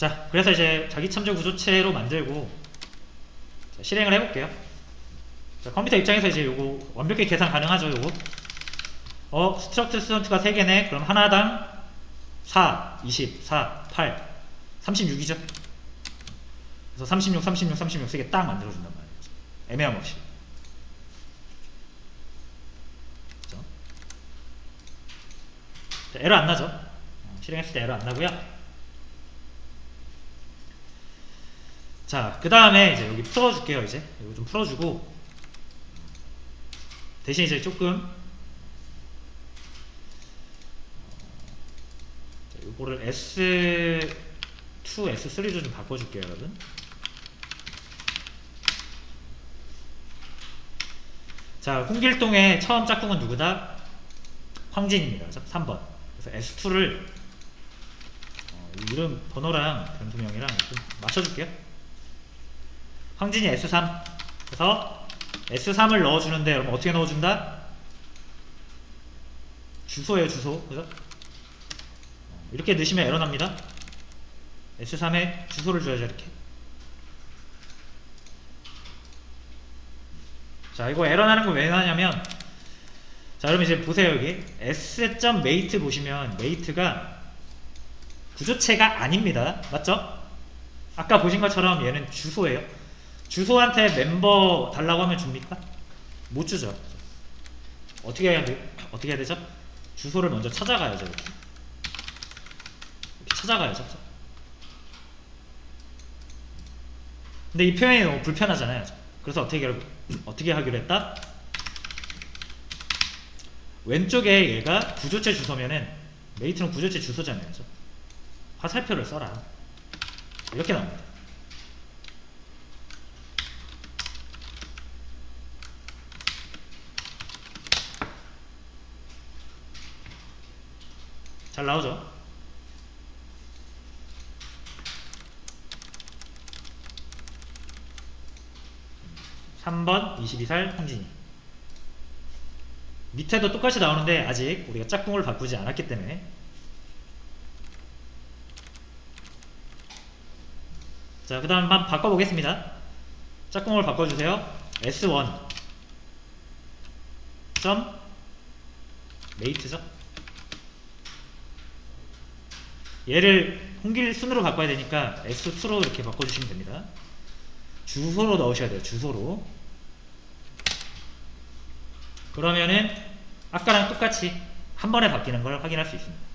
자, 그래서 이제 자기 참조 구조체로 만들고 자, 실행을 해볼게요. 자, 컴퓨터 입장에서 이제 요거 완벽히 계산 가능하죠, 요거. 어, 스트럭트 스턴트가 3개네. 그럼 하나당 4, 20, 4, 8, 36이죠. 그래서 36, 36, 36 3개 딱 만들어준단 말이에요. 애매함 없이. 자, 에러 안 나죠? 어, 실행했을 때 에러 안 나고요. 자, 그 다음에 이제 여기 풀어줄게요, 이제. 이거 좀 풀어주고. 대신 이제 조금. 자, 요거를 S2, S3로 좀 바꿔줄게요, 여러분. 자, 홍길동의 처음 짝꿍은 누구다? 황진입니다. 그죠? 3번. 그래서 S2를 어, 이름 번호랑 변수명이랑 좀 맞춰줄게요. 황진이 S3. 그래서 S3을 넣어주는데 여러분 어떻게 넣어준다? 주소예요, 주소. 그죠? 어, 이렇게 넣으시면 에러 납니다. S3에 주소를 줘야죠, 이렇게. 자, 이거 에러 나는 거 왜 나냐면 자, 여러분 이제 보세요, 여기. s.mate 보시면 mate가 구조체가 아닙니다. 맞죠? 아까 보신 것처럼 얘는 주소예요. 주소한테 멤버 달라고 하면 줍니까? 못 주죠. 어떻게 해야 돼? 어떻게 해야 되죠? 주소를 먼저 찾아가야죠. 이렇게, 이렇게 찾아가야죠. 근데 이 표현이 너무 불편하잖아요. 그래서 어떻게 어떻게 하기로 했다? 왼쪽에 얘가 구조체 주소면은 메이트는 구조체 주소잖아요. 화살표를 써라. 이렇게 나옵니다. 잘 나오죠? 삼번 22살 황진이 밑에도 똑같이 나오는데 아직 우리가 짝꿍을 바꾸지 않았기 때문에 자, 그 다음 한번 바꿔보겠습니다. 짝꿍을 바꿔주세요. S1 점 메이트죠. 얘를 홍길 순으로 바꿔야 되니까 S2로 이렇게 바꿔주시면 됩니다. 주소로 넣으셔야 돼요. 주소로. 그러면은 아까랑 똑같이 한 번에 바뀌는 걸 확인할 수 있습니다.